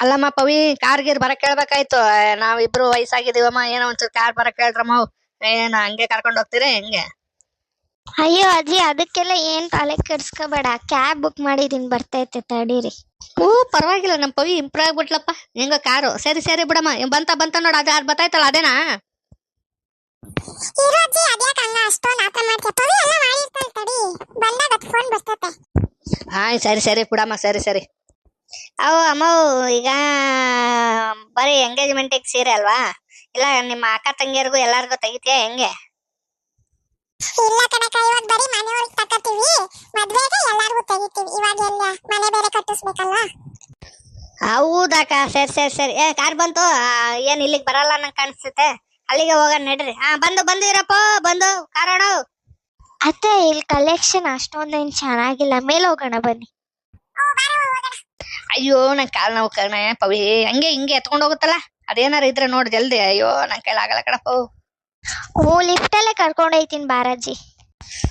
ಅಲ್ಲಮ್ಮ ಪವಿ ಕಾರ್ ಗೀರ್ ಬರಕ್ ಕೇಳ್ಬೇಕಾಯ್ತು ನಾವಿಬ್ರು ವಯಸ್ಸಾಗಿದೀವಮ್ಮ ಏನೋ ಒಂಚೂರು ಕಾರ್ ಬರಕ್ ಹೇಳ್ರಮ್ಮ ಏನ ಹಂಗೆ ಕರ್ಕೊಂಡ್ ಹೋಗ್ತೀರಾ ಹೆಂಗೆ? ಅಯ್ಯೋ ಅಜ್ಜಿ ಅದಕ್ಕೆಲ್ಲ ಏನ್ ತಲೆ ಕೆಡ್ಸ್ಕೋಬೇಡ. ಕ್ಯಾಬ್ ಬುಕ್ ಮಾಡಿದೀನಿ ಬರ್ತೈತೆ ತಡೀರಿ. ಓ ಪರವಾಗಿಲ್ಲ ನಮ್ಮ ಪವಿ ಇಂಪ್ರೂವ್ ಆಗ್ಬಿಟ್ಲಪ್ಪ. ಹೆಂಗ ಕಾರು. ಸರಿ ಸರಿ ಬಿಡಮ್ಮ ಬಂತಾ ಬಂತ ಬಂತ ನೋಡ ಅದ ಅದ್ ಬತ್ತಾಯ್ತಲ್ಲ ಅದೇನಾ? ಇರೋ ಅಜ್ಜಿ ಅದ್ಯಾಕ ಹಂಗ ಅಷ್ಟೊಂದು ಆತ ಮಾಡ್ತೀಯ? ಪವಿ ಎಲ್ಲ ಮಾಡಿರ್ತಾಳೆ ತಡಿ. ಬಂದಾಗ ಅದ್ ಫೋನ್ ಬರ್ತತೆ. ಆಯ್ ಸರಿ ಸರಿ ಬಿಡಮ್ಮ ಸರಿ ಸರಿ. ಅವು ಅಮ್ಮ ಈಗ ಬರೀ ಎಂಗೇಜ್ಮೆಂಟಿಗೆ ಸೀರೆ ಅಲ್ವಾ? ಇಲ್ಲ ನಿಮ್ಮ ಅಕ್ಕ ತಂಗಿಯರಿಗೂ ಎಲ್ಲಾರ್ಗೂ ತೆಗಿತೀಯ ಹೆಂಗೆ? ಇಲ್ಲ ಕಣಕ ಇವಾಗ ಬರೀ ಮನೆಯವ್ರಿಗೆ ತಕತೀವಿ. ಮದ್ವೆಗೆ ಎಲ್ಲಾರ್ಗೂ ತೆಗಿತೀವಿ. ಇವಾಗ ಎಲ್ಲ ಮನೆ ಬೇರೆ ಕಟ್ಟಿಸ್ಬೇಕಲ್ಲ ಹೌದಾಕ ಸರಿ ಸರಿ ಸರಿ. ಏ ಕಾರ್ ಬಂತು? ಆ, ಏನ್ ಇಲ್ಲಿಗೆ ಬರಲ್ಲ ನಂಗೆ ಕಾಣಿಸುತ್ತೆ. ಅಲ್ಲಿಗೆ ಹೋಗೋಣ ನಡ್ರಿ. ಹಾ ಬಂದು ಬಂದು ಇರಪ್ಪ ಬಂದು. ಕಾರಣ? ಅತ್ತೆ ಇಲ್ಲಿ ಕಲೆಕ್ಷನ್ ಅಷ್ಟೊಂದೇನ್ ಚೆನ್ನಾಗಿಲ್ಲ. ಮೇಲೆ ಹೋಗೋಣ ಬನ್ನಿ. ಅಯ್ಯೋ ನನ್ ಕಾಲು ನೋವು ಕಣ ಪವಿ. ಹಂಗೆ ಹಿಂಗೆ ಎತ್ಕೊಂಡು ಹೋಗುತ್ತಲ್ಲ? ಅದೇನಾರ ಇದ್ರೆ ನೋಡಿ ಜಲ್ದಿ. ಅಯ್ಯೋ ನನ್ ಕೈಲಾಗಲ್ಲ ಆಗಲ್ಲ ಕಣಪ್ಪ. ಓ. ಲಿಫ್ಟಲ್ಲೇ ಕರ್ಕೊಂಡು ಹೋಯ್ತೀನಿ ಬಾರಾಜಿ.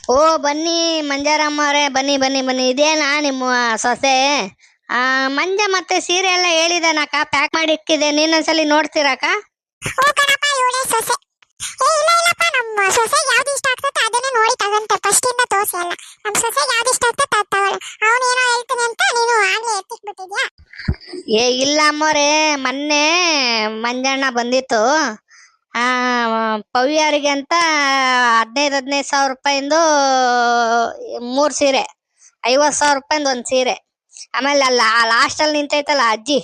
ಓ ಬನ್ನಿ ಮಂಜಾರಮ್ಮ ಅವರೇ. ಬನ್ನಿ ಬನ್ನಿ ಬನ್ನಿ. ಇದೇನಾ ನಿಮ್ಮ ಸೊಸೆ? ಆ ಮಂಜ ಮತ್ತೆ ಸೀರೆ ಎಲ್ಲ ಹೇಳಿದಾನಕ್ಕ ಪ್ಯಾಕ್ ಮಾಡಿ ಇಕ್ಕಿದೆ ನೀನೊಂದ್ಸಲಿ ನೋಡ್ತೀರಾಕ ಓ ಕಣಪ್ಪ ಇವಳೇ ಸೊಸೆ. ಏ ಇಲ್ಲ ಇಲ್ಲಪ್ಪ. ನಮ್ಮ ಸೊಸೆಗೆ ಯಾವ್ದು ಇಷ್ಟ ಆಗ್ತದೆ ಏ, ಇಲ್ಲ ಅಮ್ಮೋರೆ, ಮೊನ್ನೆ ಮಂಜಣ್ಣ ಬಂದಿತ್ತು. ಆ ಪವ್ಯಾರಿಗೆ ಅಂತ ಹದಿನೈದು ಹದಿನೈದು ಸಾವಿರ ರೂಪಾಯಿಂದು ಮೂರು ಸೀರೆ, ಐವತ್ತು ಸಾವಿರ ರೂಪಾಯಿಂದು ಒಂದು ಸೀರೆ. ಆಮೇಲೆ ಅಲ್ಲ ಲಾಸ್ಟಲ್ಲಿ ನಿಂತೈತಲ್ಲ ಅಜ್ಜಿ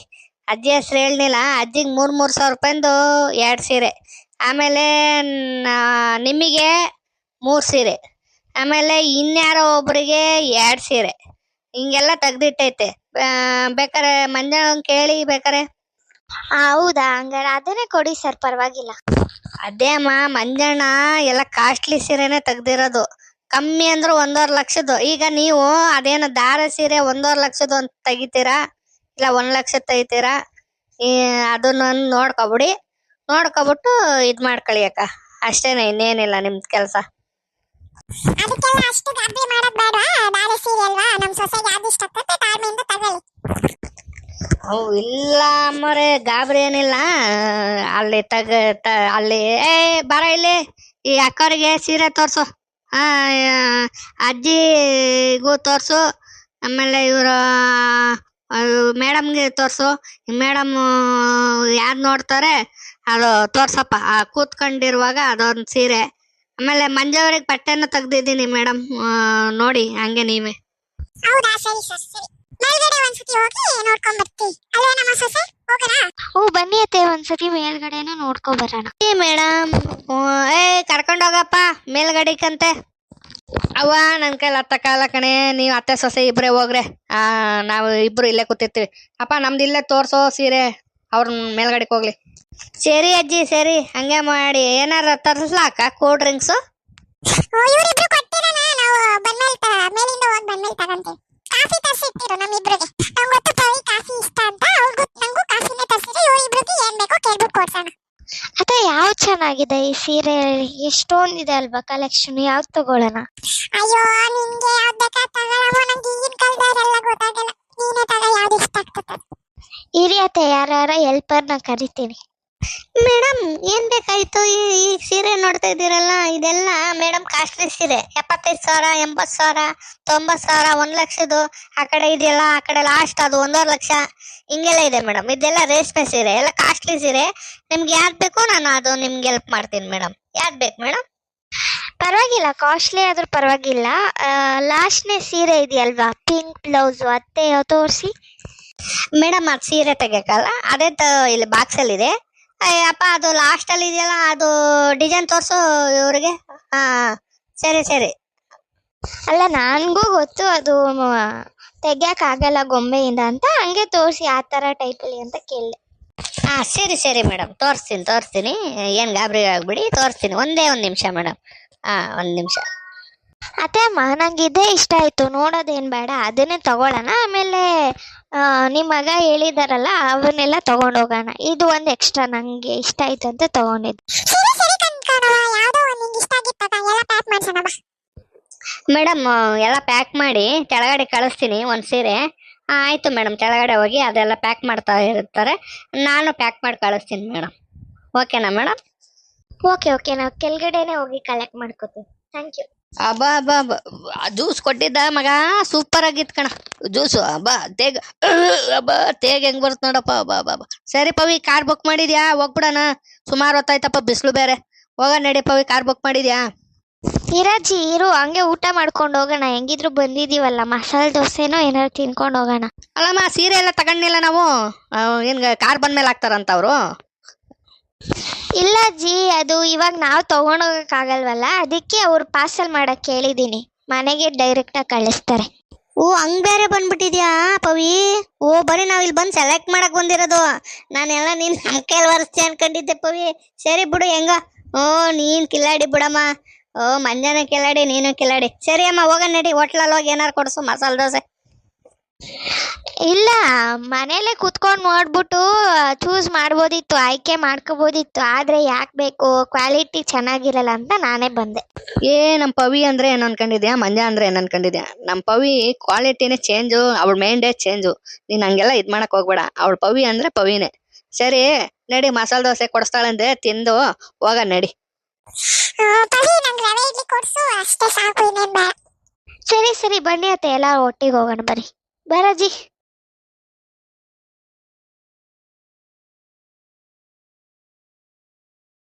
ಅಜ್ಜಿ ಹೆಸ್ರು ಹೇಳಿಲ್ಲ ಅಜ್ಜಿಗೆ ಮೂರು ಮೂರು ಸಾವಿರ ರೂಪಾಯಿಂದು ಎರಡು ಸೀರೆ. ಆಮೇಲೆ ನಿಮಗೆ ಮೂರು ಸೀರೆ. ಆಮೇಲೆ ಇನ್ಯಾರೋ ಒಬ್ಬರಿಗೆ ಎರಡು ಸೀರೆ. ಹಿಂಗೆಲ್ಲ ತೆಗ್ದಿಟ್ಟೈತೆ. ಬೇಕಾರೆ ಮಂಜಣ್ಣ ಕೇಳಿ ಬೇಕಾರೆ. ಹೌದಾ? ಹಂಗಾರೆ ಅದನ್ನೇ ಕೊಡಿ ಸರ್, ಪರವಾಗಿಲ್ಲ. ಅದೇ ಅಮ್ಮ, ಮಂಜಣ್ಣ ಎಲ್ಲ ಕಾಸ್ಟ್ಲಿ ಸೀರೆನೆ ತೆಗ್ದಿರೋದು. ಕಮ್ಮಿ ಅಂದ್ರೆ ಒಂದೂವರೆ ಲಕ್ಷದ್ದು. ಈಗ ನೀವು ಅದೇನು ದಾರ ಸೀರೆ ಒಂದೂವರೆ ಲಕ್ಷದ್ದು ಅಂತ ತೆಗಿತೀರಾ? ಇಲ್ಲ, ಒಂದ್ ಲಕ್ಷ ತೆಗಿತೀರಾ? ಈ, ಅದನ್ನ ನೋಡ್ಕೊಬಿಡಿ. ನೋಡ್ಕೊಬಿಟ್ಟು ಇದು ಮಾಡ್ಕೊಳ್ಳಿ ಅಕ್ಕ. ಅಷ್ಟೇನೆ, ಇನ್ನೇನಿಲ್ಲ ನಿಮ್ದು ಕೆಲಸ. ಅದಕ್ಕೆಲ್ಲ ಇಲ್ಲ ಅಮ್ಮರೇ, ಗಾಬರಿ ಏನಿಲ್ಲ. ಅಲ್ಲಿ ತಗ ಅಲ್ಲಿ, ಏ, ಬರ ಇಲ್ಲಿ. ಈ ಅಕ್ಕವ್ರಿಗೆ ಸೀರೆ ತೋರ್ಸು. ಆ ಅಜ್ಜಿಗೂ ತೋರ್ಸು. ಆಮೇಲೆ ಇವರು ಮೇಡಮ್ಗೆ ತೋರ್ಸು. ಮೇಡಮ್, ಯಾರು ನೋಡ್ತಾರೆ, ಅದು ತೋರ್ಸಪ್ಪ. ಕೂತ್ಕೊಂಡಿರುವಾಗ ಅದೊಂದು ಸೀರೆ. ಆಮೇಲೆ ಮಂಜವ್ರಿಗೆ ಬಟ್ಟೆನ ತೆಗ್ದಿದ್ದೀನಿ ಮೇಡಮ್. ನೋಡಿ, ಹಂಗೆ ನೀವೇ. ಹೌದಾ? ಸರಿ ಸರ್ ಸರಿ. ಮೇಲ್ಗಡೆ ಒಂದ್ಸತಿ ಹೋಗಿ ನೋಡ್ಕೊಂಡ್ ಬರ್ತಿ ಅಲ್ಲೇ ನಮ್ಮ ಸೊಸೆ? ಹೋಗೋಣ? ಹ್ಞೂ ಬನ್ನಿ ಅತ್ತೆ ಒಂದ್ಸತಿ ಮೇಲ್ಗಡೆನೂ ನೋಡ್ಕೊ ಬರೋಣ. ಮೇಡಮ್ ಏ ಕರ್ಕೊಂಡೋಗಪ್ಪ ಮೇಲ್ಗಡಿಕಂತೆ ಅವ್ವ ನನ್ ಕೈಲಿ ಹತ್ತಕ್ಕಾಲ ಕಣೆ ನೀವು ಅತ್ತೆ ಸೊಸೆ ಇಬ್ರೇ ಹೋಗ್ರೆ. ಆ ನಾವು ಇಬ್ರು ಇಲ್ಲೇ ಕೂತಿರ್ತೀವಿ. ಅಪ್ಪ ನಮ್ದು ಇಲ್ಲೇ ತೋರ್ಸೋ ಸೀರೆ ಅವ್ರ ಮೇಲ್ಗಡೆಗೆ ಹೋಗ್ಲಿ. ಸರಿ ಅಜ್ಜಿ ಸರಿ ಹಂಗೆ ಮಾಡಿ. ಏನಾರ ತರ್ಸ್ಲಾಕ ಕೂಲ್ ಡ್ರಿಂಕ್ಸು? ಓ ಇವರಿಬ್ರು ಕೊಟ್ಟಿರೋಣ ನಾವು ಬಂದ್ಮೇಲೆ ಮೇಲಿಂದ ಹೋಗಿ ಬಂದ್ಮೇಲೆ ತಗಂತೀವಿ ಕಾಫಿ ತರ್ಸಿಟ್ಟಿರು ನಮ್ಮಿಬ್ರಿಗೆ. ನಂಗೆ ಗೊತ್ತು ಪವಿ ಕಾಫಿ ಇಷ್ಟ ಅಂತ. ಅವ್ರಿಗೂ ನಂಗೂ ಕಾಫಿನೇ ತರ್ಸಿರಿ ಇವರಿಬ್ರಿಗೆ ಏನ್ ಬೇಕೋ ಕೇಳ್ಬಿಟ್ಟು ಕೊಡ್ಸೋಣ. ಅತ್ತೆ ಯಾವ್ದು ಚೆನ್ನಾಗಿದೆ ಈ ಸೀರೆ? ಎಷ್ಟೊಂದಿದೆ ಅಲ್ವಾ ಕಲೆಕ್ಷನ್ ಯಾವ್ದು ತಗೊಳ್ಳೋಣ? ಅಯ್ಯೋ ನಿಂಗೆ ಯಾವ್ದು ಬೇಕಾ ತಗೊಳಮ್ಮ ನಂಗೆ ಈಗಿನ ಕಾಲದವರೆಲ್ಲ ಗೊತ್ತಾಗಲ್ಲ. ನೀನೇ ತಗೋ ಯಾವ್ದು ಇಷ್ಟ ಆಗ್ತದೆ. ಇರಿ ಅತ್ತೆ ಯಾರ ಹೆಲ್ಪರ್ನ ಕರಿತೀನಿ. ಮೇಡಮ್ ಏನ್ ಬೇಕಾಯ್ತು? ಈ ಈ ಸೀರೆ ನೋಡ್ತಾ ಇದ್ದೀರಲ್ಲ ಇದೆಲ್ಲ ಮೇಡಮ್ ಕಾಸ್ಟ್ಲಿ ಸೀರೆ. ಎಪ್ಪತ್ತೈದು ಸಾವಿರ ಎಂಬತ್ತು ಸಾವಿರ ತೊಂಬತ್ತು ಸಾವಿರ ಒಂದ್ ಲಕ್ಷದ್ದು. ಆ ಕಡೆ ಇದೆಯಲ್ಲ ಆ ಕಡೆ ಲಾಸ್ಟ್ ಅದು ಒಂದೂವರೆ ಲಕ್ಷ. ಹಿಂಗೆಲ್ಲ ಇದೆ ಮೇಡಮ್. ಇದೆಲ್ಲ ರೇಷ್ಮೆ ಸೀರೆ ಎಲ್ಲ ಕಾಸ್ಟ್ಲಿ ಸೀರೆ. ನಿಮ್ಗೆ ಯಾವ್ದು ಬೇಕು ನಾನು ಅದು ನಿಮ್ಗೆ ಹೆಲ್ಪ್ ಮಾಡ್ತೀನಿ ಮೇಡಮ್. ಯಾವ್ದು ಬೇಕು ಮೇಡಮ್? ಪರವಾಗಿಲ್ಲ ಕಾಸ್ಟ್ಲಿ ಆದ್ರೂ ಪರವಾಗಿಲ್ಲ. ಲಾಸ್ಟ್ನೇ ಸೀರೆ ಇದೆಯಲ್ವಾ? ಪಿಂಕ್ ಬ್ಲೌಸು ಅತ್ತೆ ತೋರಿಸಿ? ಮೇಡಮ್ ಅದು ಸೀರೆ ತೆಗಿಯಕ್ಕಲ್ಲ ಅದೇ ತ ಇಲ್ಲಿ ಬಾಕ್ಸಲ್ಲಿ ಇದೆ. ಅಪ್ಪ ಅದು ಲಾಸ್ಟಲ್ಲಿ ಇದೆಯಲ್ಲ ಅದು ಡಿಸೈನ್ ತೋರಿಸು ಇವ್ರಿಗೆ. ಹಾ ಸರಿ ಸರಿ. ಅಲ್ಲ ನನಗೂ ಗೊತ್ತು ಅದು ತೆಗಿಯೋಕ್ಕಾಗಲ್ಲ ಗೊಂಬೆಯಿಂದ ಅಂತ. ಹಂಗೆ ತೋರಿಸಿ ಆ ಥರ ಟೈಪಲ್ಲಿ ಅಂತ ಕೇಳಿದೆ. ಹಾ ಸರಿ ಸರಿ ಮೇಡಮ್ ತೋರಿಸ್ತೀನಿ ತೋರಿಸ್ತೀನಿ. ಏನು ಗಾಬರಿ ಆಗ್ಬಿಡಿ ತೋರಿಸ್ತೀನಿ. ಒಂದೇ ಒಂದು ನಿಮಿಷ ಮೇಡಮ್ ಹಾ ಒಂದು ನಿಮಿಷ. ಅಮ್ಮ ನಂಗೆ ಇದೇ ಇಷ್ಟ ಆಯ್ತು ನೋಡೋದೇನು ಬೇಡ ಅದನ್ನೇ ತಗೊಳ್ಳೋಣ. ಆಮೇಲೆ ನಿಮ್ಮ ಮಗ ಹೇಳಿದಾರಲ್ಲ ಅವನ್ನೆಲ್ಲ ತಗೊಂಡೋಗೋಣ. ಇದು ಒಂದು ಎಕ್ಸ್ಟ್ರಾ ನನಗೆ ಇಷ್ಟ ಆಯ್ತು ಅಂತ ತಗೊಂಡಿದ್ದು. ಸರಿ ಸರಿ ಕಣ್ಕಣವ ಯಾವ್ದೋ ಒಂದ್ ನಿಂಗೆ ಇಷ್ಟ ಆಗಿತ್ತಪ್ಪ ಎಲ್ಲ ಪ್ಯಾಕ್ ಮಾಡ್ಸೋಣ ಬಾ. ಮೇಡಮ್ ಎಲ್ಲ ಪ್ಯಾಕ್ ಮಾಡಿ ಕೆಳಗಡೆ ಕಳಿಸ್ತೀನಿ ಒಂದು ಸೀರೆ. ಆಯಿತು ಆಯ್ತು ಮೇಡಮ್ ಕೆಳಗಡೆ ಹೋಗಿ ಅದೆಲ್ಲ ಪ್ಯಾಕ್ ಮಾಡ್ತಾ ಇರ್ತಾರೆ. ನಾನು ಪ್ಯಾಕ್ ಮಾಡಿ ಕಳಿಸ್ತೀನಿ ಮೇಡಮ್. ಓಕೆನಾ ಮೇಡಮ್? ಓಕೆ ಓಕೆ ನಾವು ಕೆಳಗಡೆನೆ ಹೋಗಿ ಕಲೆಕ್ಟ್ ಮಾಡ್ಕೋತೀವಿ. ಥ್ಯಾಂಕ್ ಯು ಅಬ್ಬಾ ಅಬ್ಬಾ ಅಬ್ಬಾ. ಜ್ಯೂಸ್ ಕೊಟ್ಟಿದ್ದ ಮಗ. ಸೂಪರ್ ಆಗಿತ್ತು ಕಣ. ಜ್ಯೂಸು. ಅಬ್ಬಾ ತೇಗ. ಅಬ್ಬಾ ತೇಗ ಹೆಂಗ್ ಬರುತ್ತೆ ನೋಡಪ್ಪ. ಅಬ್ಬಾ ಅಬ್ಬಾ ಅಬ್ಬಾ. ಸರಿ ಪವಿ ಕಾರ್ ಬುಕ್ ಮಾಡಿದ್ಯಾ? ಹೋಗ್ಬಿಡಣ. ಸುಮಾರು ಹೊತ್ತಾಯ್ತಪ್ಪ ಬಿಸಿಲು ಬೇರೆ. ಹೋಗ ನಡಿ ಪವಿ ಕಾರ್ ಬುಕ್ ಮಾಡಿದ್ಯಾ? ಇರಾಜಿ ಇರು ಹಂಗೆ ಊಟ ಮಾಡ್ಕೊಂಡು ಹೋಗೋಣ. ಹೆಂಗಿದ್ರು ಬಂದಿದೀವಲ್ಲ ಮಸಾಲೆ ದೋಸೆನೋ ಏನಾದ್ರು ತಿನ್ಕೊಂಡು ಹೋಗೋಣ. ಅಲ್ಲಮ್ಮ ಸೀರೆ ಎಲ್ಲ ತಗೊಂಡಿಲ್ಲ ನಾವು. ಏನ್ ಕಾರ್ ಬಂದ್ಮೇಲೆ ಹಾಕ್ತಾರಂತ ಅವರು? ಇಲ್ಲ ಜಿ, ಅದು ಇವಾಗ ನಾವು ತಗೊಂಡೋಗಕ್ಕಾಗಲ್ವಲ್ಲ, ಅದಕ್ಕೆ ಅವ್ರು ಪಾರ್ಸಲ್ ಮಾಡಕ್ ಹೇಳಿದ್ದೀನಿ ಮನೆಗೆ ಡೈರೆಕ್ಟಾಗಿ ಕಳಿಸ್ತಾರೆ. ಓ, ಹಂಗ್ ಬೇರೆ ಬಂದ್ಬಿಟ್ಟಿದ್ಯಾ, ಪವಿ? ಓ ಬರೀ ನಾವ್ ಇಲ್ಲಿ ಬಂದು ಸೆಲೆಕ್ಟ್ ಮಾಡಕ್ ಬಂದಿರೋದು. ನಾನೆಲ್ಲ ನೀನ್ ನಮ್ ಕೈಲಿ ವರ್ಸ್ತಿ ಅನ್ಕೊಂಡಿದ್ದೆ, ಪವಿ. ಸರಿ ಬಿಡು, ಹೆಂಗ. ಓ, ನೀನ್ ಕಿಲಾಡಿ ಬಿಡಮ್ಮ. ಓ, ಮಂಜಾನೆ ಕಿಲಾಡಿ, ನೀನು ಕಿಲಾಡಿ. ಸರಿ ಅಮ್ಮ ಹೋಗ ನಡಿ. ಹೋಟ್ಲಲ್ಲಿ ಹೋಗಿ ಏನಾರು ಕೊಡಿಸು, ಮಸಾಲೆ ದೋಸೆ. ಇಲ್ಲ ಮನೇಲೆ ಕುತ್ಕೊಂಡು ನೋಡ್ಬಿಟ್ಟು ಚೂಸ್ ಮಾಡ್ಬೋದಿತ್ತು ಆಯ್ಕೆ ಮಾಡ್ಕೋಬೋದಿತ್ತು ಆದರೆ ಯಾಕೆ ಬೇಕು ಕ್ವಾಲಿಟಿ ಚೆನ್ನಾಗಿರಲ್ಲ ಅಂತ ನಾನೇ ಬಂದೆ. ಏ ನಮ್ಮ ಪವಿ ಅಂದರೆ ಏನು ಅನ್ಕೊಂಡಿದ್ಯಾ? ಮಂಜ ಅಂದ್ರೆ ಏನು ಅನ್ಕೊಂಡಿದ್ಯಾ? ನಮ್ಮ ಪವಿ ಕ್ವಾಲಿಟಿನೇ ಚೇಂಜು ಅವಳ ಮೈಂಡೇ ಚೇಂಜು ನೀನು ಹಂಗೆಲ್ಲ ಇದು ಮಾಡಕ್ ಹೋಗ್ಬೇಡ. ಅವಳ ಪವಿ ಅಂದರೆ ಪವಿನೇ. ಸರಿ ನಡಿ ಮಸಾಲೆ ದೋಸೆ ಕೊಡಿಸ್ತಾಳಂತೆ ತಿಂದು ಹೋಗ ನಡಿ. ಸರಿ ಸರಿ ಬನ್ನಿ ಅತ್ತೆ ಎಲ್ಲ ಒಟ್ಟಿಗೆ ಹೋಗೋಣ ಬರ್ರಿ ಬರಜ್ಜಿ